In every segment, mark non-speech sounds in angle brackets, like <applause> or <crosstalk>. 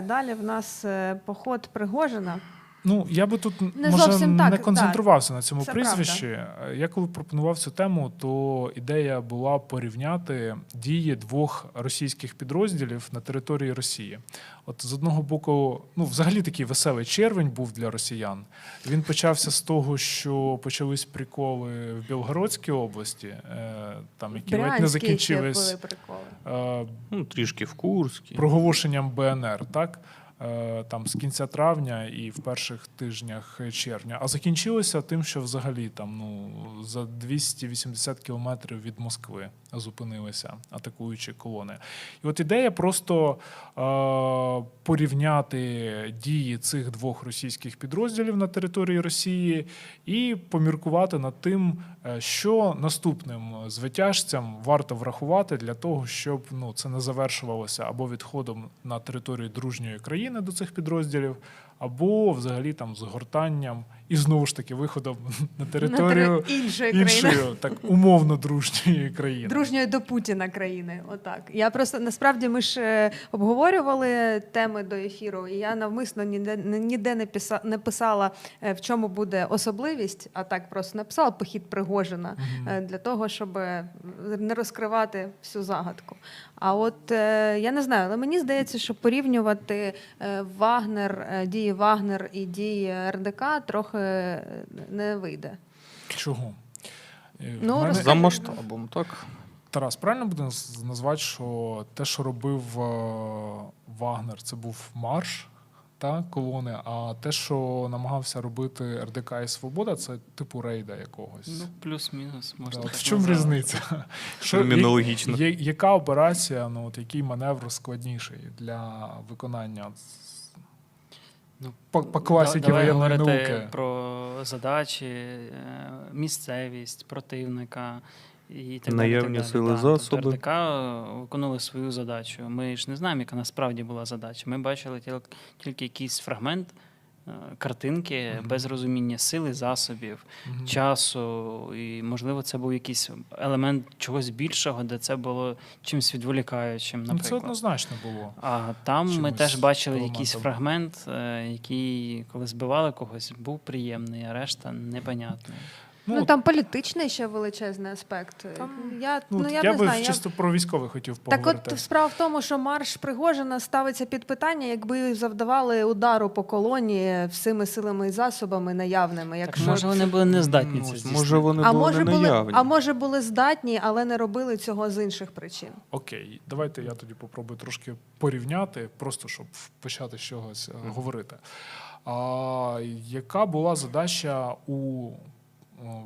Далі в нас е, поход Пригожина. Ну, я би тут Не може зовсім так, не концентрувався на цьому Це прізвищі. Е, Я коли пропонував цю тему, то ідея була порівняти дії двох російських підрозділів на території Росії. От з одного боку, ну взагалі такий веселий червень був для росіян. Він почався з того, що почались приколи в Білгородській області, е, там які ледь не закінчились були приколи. е, Ну, трішки в Курській. проголошенням БНР, так? Е, Там з кінця травня і в перших тижнях червня. А закінчилося тим, що взагалі там ну за 280 кілометрів від Москви зупинилися атакуючі колони. І от ідея просто е, порівняти дії цих двох російських підрозділів на території Росії і поміркувати над тим, е, що наступним звитяжцям варто врахувати для того, щоб ну це не завершувалося або відходом на територію дружньої країни до цих підрозділів, або взагалі там згортанням і знову ж таки виходом <laughs> на територію На іншої країни. іншої, так умовно дружньої країни. Дружньої до Путіна країни. Отак. Я просто насправді ми ж е, обговорювали теми до ефіру, і я навмисно ніде ніде не писа, не писала, е, в чому буде особливість, а так просто написала похід Пригожина е, для того, щоб не розкривати всю загадку. А от я не знаю, але мені здається, що порівнювати Вагнер, е, дії Вагнер і дії РДК трохи е, не вийде. Чого? Е, Ну, мене- За масштабом, так? Тарас, правильно буде назвати, що те, що робив е, Вагнер, це був марш та, колони, а те, що намагався робити РДК і Свобода, це типу рейда якогось. Ну, плюс-мінус, можна от так в чому назвати. різниця? Термінологічно. я- яка операція, ну, от який маневр складніший для виконання Ну, по, по класіки Давай воєнної говорити науки? про задачі, е, місцевість противника і так Наявні далі. так сили. Да, засоби. Тобто РДК е, виконували свою задачу. Ми ж не знаємо, яка насправді була задача. Ми бачили тіл- тільки якийсь фрагмент. Е, Картинки Мгм. без розуміння сили, засобів, Мгм. часу, і можливо, це був якийсь елемент чогось більшого, де це було чимось відволікаючим, наприклад. це однозначно було. А там ми теж бачили якийсь фрагмент, е, який, коли збивали когось, був приємний, а решта непонятний. Ну, там політичний ще величезний аспект. Там, я, Ну, ну, я, я не би знаю. я- про військових хотів Так от справа в тому, що марш Пригожина ставиться під питання, якби завдавали удару по колонії всіми силами і засобами наявними. Так, може, вони були не здатні Ну, це може, вони а, були може не були, наявні. а може були здатні, але не робили цього з інших причин. Окей, давайте я тоді попробую трошки порівняти, просто щоб почати з чогось Мгм. говорити. А, яка була задача у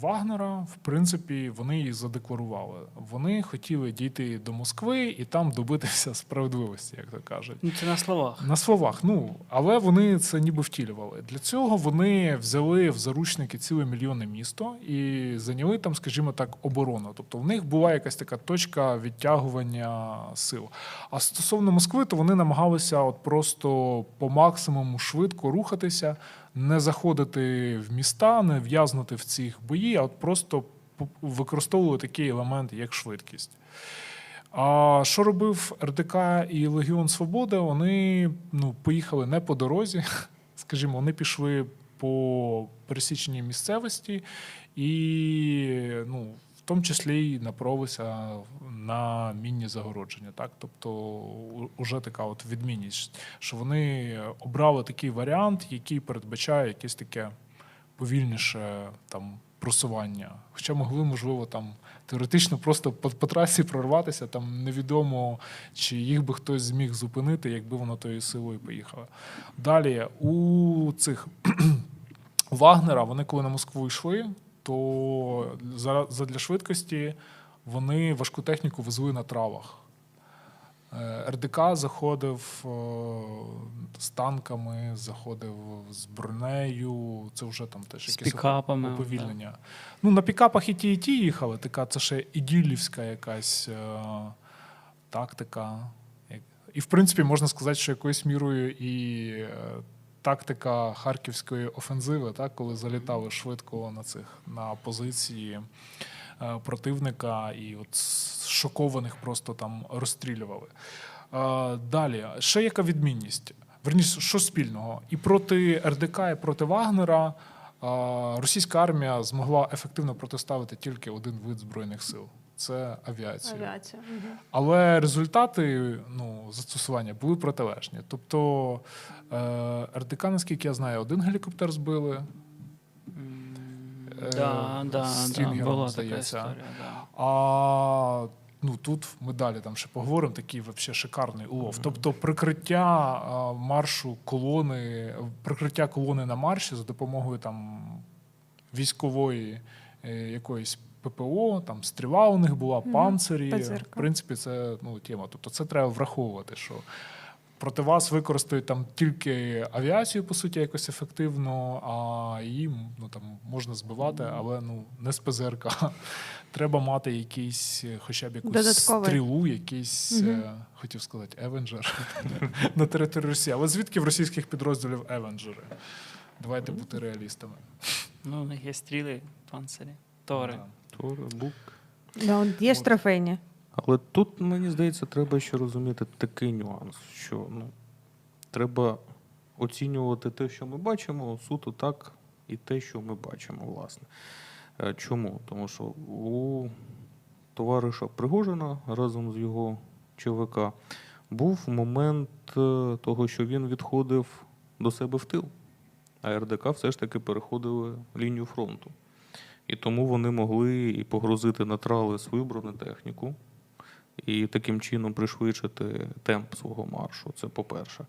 Вагнера? В принципі, вони її задекларували. Вони хотіли дійти до Москви і там добитися справедливості, як то кажуть. Ну, це на словах. На словах, ну але вони це ніби втілювали. Для цього вони взяли в заручники ціле мільйонне місто і зайняли там, скажімо так, оборону. Тобто в них була якась така точка відтягування сил. А стосовно Москви, то вони намагалися от просто по максимуму швидко рухатися, не заходити в міста, не в'язнути в цих бої, а от просто використовували такий елемент, як швидкість. А що робив РДК і Легіон Свобода? Вони ну, поїхали не по дорозі, <laughs> скажімо, вони пішли по пересіченій місцевості і ну, тому числі й направилися на мінні загородження. Так? Тобто уже така от відмінність, що вони обрали такий варіант, який передбачає якесь таке повільніше там просування. Хоча могли, можливо, там теоретично просто по, по трасі прорватися, там невідомо, чи їх би хтось зміг зупинити, якби воно тою силою поїхало. Далі у цих у <clears throat> Вагнера, вони коли на Москву йшли, то за- задля швидкості вони важку техніку везли на травах. Е, РДК заходив е, з танками, заходив з бронею. Це вже там теж З якісь пікапами, уповільнення. Ну, на пікапах і ті, і ті їхали. Така це ще іділівська якась е, тактика. І, в принципі, можна сказати, що якоюсь мірою і тактика харківської офензиви, так, коли залітали швидко на цих на позиції е, противника і от шокованих просто там розстрілювали. Е, Далі, ще яка відмінність? Верніше, що спільного? І проти РДК, і проти Вагнера російська армія змогла ефективно протиставити тільки один вид збройних сил це авіація. Авіація. Мгм. Але результати ну, застосування були протилежні. Тобто е, РДК, наскільки я знаю, один гелікоптер збили. Е, Да, да, була така здається. історія. Да. А ну тут ми далі там ще поговоримо. Такий вообще шикарний улов. Тобто, прикриття а, маршу колони, прикриття колони на марші за допомогою там військової е, якоїсь ППО, там стріла у них була, панцирі. Пацирка. В принципі, це ну тема. Тобто, це треба враховувати, що. Проти вас використають там тільки авіацію, по суті, якось ефективно, а її ну, там, можна збивати, але ну, не з ПЗРК. <laughs> Треба мати якийсь, е, хоча б якусь Додатковий. стрілу, якийсь, Мгм. е, хотів сказати, Евенджер <laughs> на території Росії. Але звідки в російських підрозділів Евенджери? Давайте бути реалістами. Ну, у них є стріли, панцирі, тори. Да. Бук. Да, он є ж трофейні. Але тут, мені здається, треба ще розуміти такий нюанс, що ну, треба оцінювати те, що ми бачимо, суто так і те, що ми бачимо, власне. Е, Чому? Тому що у товариша Пригожина разом з його ЧВК був момент е, того, що він відходив до себе в тил, а РДК все ж таки переходили лінію фронту. І тому вони могли і погрузити на трали свою бронетехніку, і таким чином пришвидшити темп свого маршу. Це по-перше.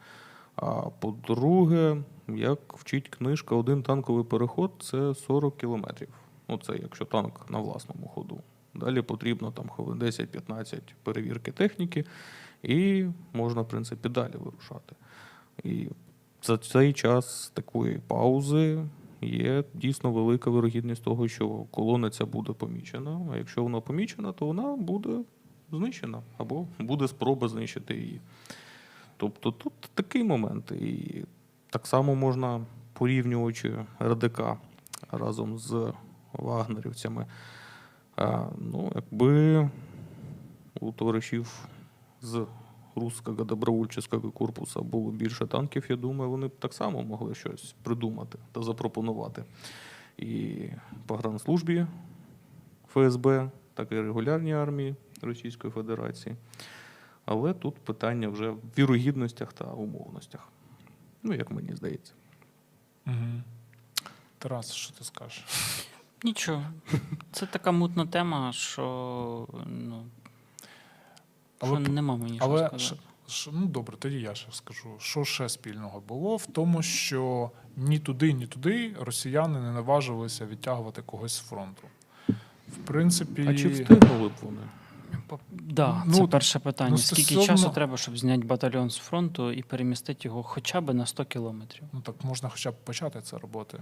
А по-друге, як вчить книжка, один танковий переход це 40 кілометрів. Ну, це якщо танк на власному ходу. Далі потрібно там хвилин 10-15 перевірки техніки, і можна, в принципі, далі вирушати. І за цей час такої паузи є дійсно велика вирогідність того, що колона ця буде помічена. А якщо вона помічена, то вона буде знищена або буде спроба знищити її. Тобто тут такий момент. І так само можна, порівнюючи РДК разом з вагнерівцями, а, ну, якби у товаришів з Руського добровольчого корпусу було більше танків, я думаю, вони б так само могли щось придумати та запропонувати. І погранслужбі ФСБ, так і регулярній армії Російської Федерації. Але тут питання вже в вірогідностях та умовностях. Ну, як мені здається. Мгм. Тарас, що ти скажеш? Нічого. Це така мутна тема, що ну, Але що нема мені що Але сказати. ш- ш- ну добре, тоді я ще скажу. Що ще спільного було в тому, що ні туди, ні туди росіяни не наважилися відтягувати когось з фронту. В принципі, А чи встигнули б вони? Да, Ну, це перше питання. ну, Скільки стосовно- часу треба, щоб зняти батальйон з фронту і перемістити його хоча б на 100 кілометрів? ну так можна хоча б почати це робити.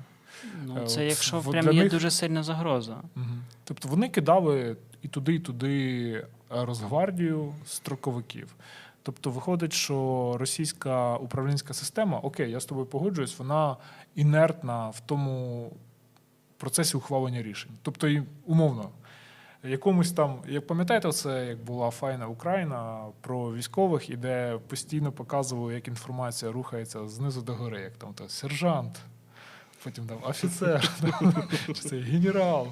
Ну, Е, це от якщо прям є них- дуже сильна загроза. Мгм. Тобто вони кидали і туди, і туди Росгвардію строковиків. Тобто виходить, що російська управлінська система, окей, я з тобою погоджуюсь, вона інертна в тому процесі ухвалення рішень. Тобто, умовно, якомусь там, як пам'ятаєте, це як була файна Україна про військових, і де постійно показували, як інформація рухається знизу до гори, як там то сержант, потім там офіцер, <laughs> чи це генерал.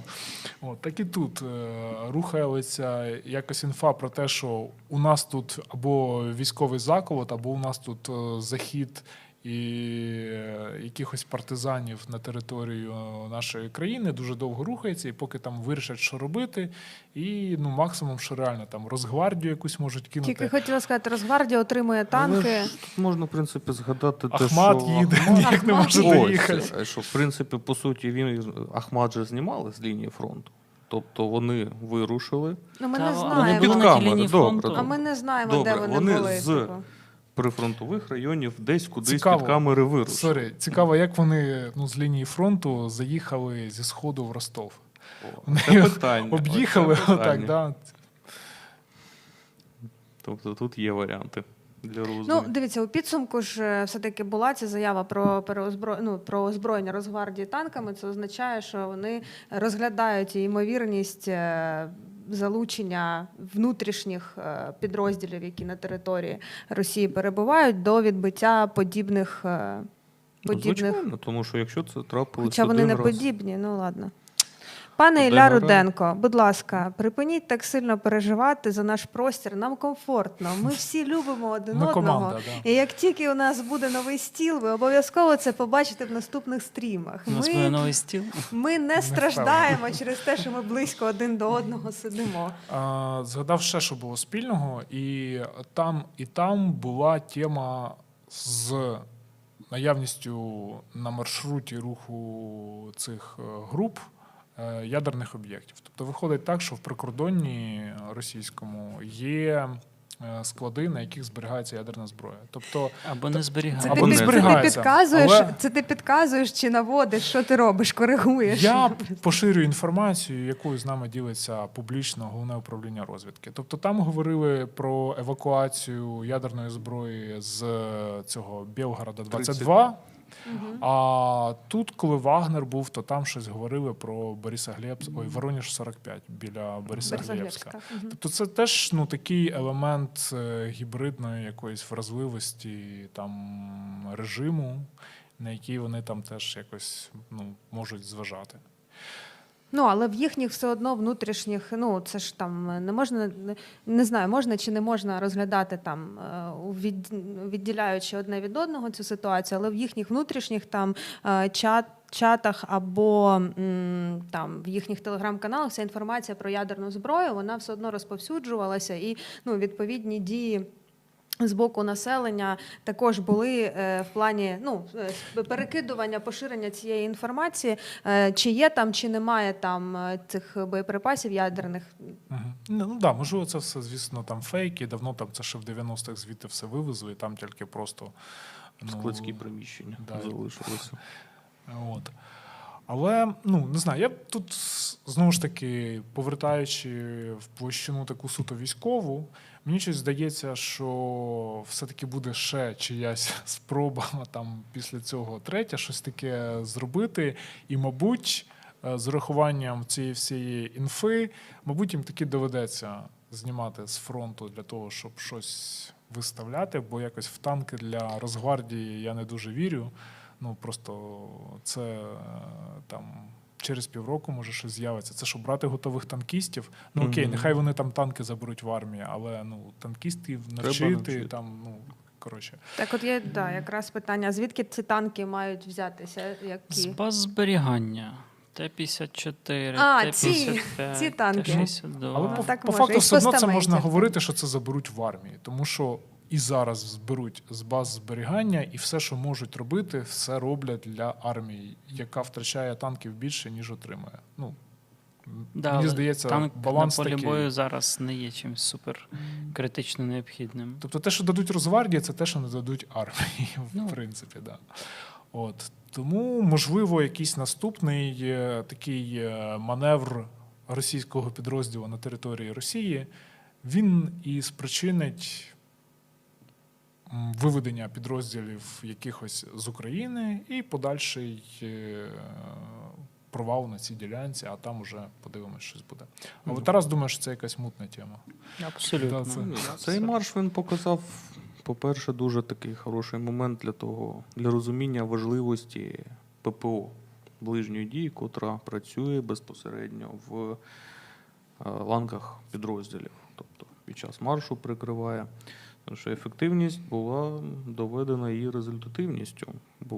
От, так і тут е, рухається якось інфа про те, що у нас тут або військовий заколот, або у нас тут е, захід і е, якихось партизанів на територію нашої країни дуже довго рухається, і поки там вирішать, що робити, і ну максимум, що реально там Росгвардію якусь можуть кинути. Тільки хотіла сказати, Росгвардія отримує Але танки. ж тут можна, в принципі, згадати те, що їде, Ахмат- ніяк не може доїхати. Що, в принципі, по суті, він Ахмат же знімали з лінії фронту. Тобто вони вирушили Ну ми не вони під були камери, добре, фронту. А ми не знаємо, Добре, де вони, вони були. з- типу. Прифронтових районів десь кудись Цікаво. під камери вирушили. Сорі, цікаво, як вони ну, з лінії фронту заїхали зі сходу в Ростов. О, Вони це питання. Об'їхали отак, питання. да. Тобто тут є варіанти для. Ну, дивіться, у підсумку ж е, все-таки була ця заява про переозбро... ну, про озброєння Росгвардії танками. Це означає, що вони розглядають ймовірність е, залучення внутрішніх е, підрозділів, які на території Росії перебувають, до відбиття подібних. подібних. Ну, звичайно, тому що якщо це трапилося. Хоча вони не раз, подібні, ну ладно. Пане Ілля. Руденко, будь ласка, припиніть так сильно переживати за наш простір. Нам комфортно. Ми всі любимо один Ми одного. команда, да. І як тільки у нас буде новий стіл, ви обов'язково це побачите в наступних стрімах. У нас буде Ми, новий стіл. ми не страждаємо через те, що ми близько один до одного сидимо. А, Згадав ще, що було спільного, і там, і там була тема з наявністю на маршруті руху цих е, груп ядерних об'єктів. Тобто виходить так, що в прикордонні російському є е, склади, на яких зберігається ядерна зброя. Тобто Або не Це зберігати. ти, Або не це ти зберігається, підказуєш, але- це ти підказуєш чи наводиш, що ти робиш, коригуєш. Я поширюю інформацію, якою з нами ділиться публічно головне управління розвідки. Тобто там говорили про евакуацію ядерної зброї з цього Білгорода 22. А тут, коли Вагнер був, то там щось говорили про Бориса Глебськ, ой, Воронеж 45 біля Бориса Глебська. Тобто це теж ну, такий елемент е, гібридної якоїсь вразливості там, режиму, на який вони там теж якось ну, можуть зважати. Ну, але в їхніх все одно внутрішніх, ну це ж там е, не можна, не, знаю, можна чи не можна розглядати там, е, від, відділяючи одне від одного цю ситуацію, але в їхніх внутрішніх там е, чат. Чатах або там в їхніх телеграм-каналах вся інформація про ядерну зброю вона все одно розповсюджувалася, і ну, відповідні дії з боку населення також були е, в плані ну, е, перекидування, поширення цієї інформації, е, чи є там, чи немає там цих боєприпасів ядерних. Угу. Ну да, можливо, це все, звісно, там фейки. Давно там це ще в 90-х звідти все вивезли, і там тільки просто ну, складські приміщення да. залишилися. От. Але ну не знаю, я тут знову ж таки, повертаючи в площину таку суто військову, мені щось здається, що все-таки буде ще чиясь <laughs> спроба там після цього третя щось таке зробити. І, мабуть, е, з урахуванням цієї всієї інфи, мабуть, їм таки доведеться знімати з фронту для того, щоб щось виставляти, бо якось в танки для Росгвардії я не дуже вірю. Ну просто це е, там через півроку може щось з'явиться. Це що брати готових танкістів. Ну окей, нехай вони там танки заберуть в армії, але ну танкістів навчити, навчити. там, ну коротше. Так, от є да, якраз питання: звідки ці танки мають взятися? З Які? баз зберігання. Т-54, А, Т-55, ці- ці танки. Т-62. Але Ну, по, так по факту все одно це можна говорити, що це заберуть в армії, тому що і зараз зберуть з баз зберігання, і все, що можуть робити, все роблять для армії, яка втрачає танків більше, ніж отримує. Ну Да, мені здається, танк баланс на полі такий. бою зараз не є чимось супер критично необхідним. Тобто те, що дадуть Росгвардії, це те, що не дадуть армії, <laughs> в Ну. принципі, да. От. Тому, можливо, якийсь наступний е, такий е, маневр російського підрозділу на території Росії, він і спричинить виведення підрозділів якихось з України і подальший е, провал на цій ділянці, а там уже подивимось, щось буде. А от Тарас думає, що це якась мутна тема. Абсолютно. Да, це- Цей марш він показав, по-перше, дуже такий хороший момент для того, для розуміння важливості ППО ближньої дії, котра працює безпосередньо в е, ланках підрозділів. Тобто під час маршу прикриває. Що ефективність була доведена її результативністю.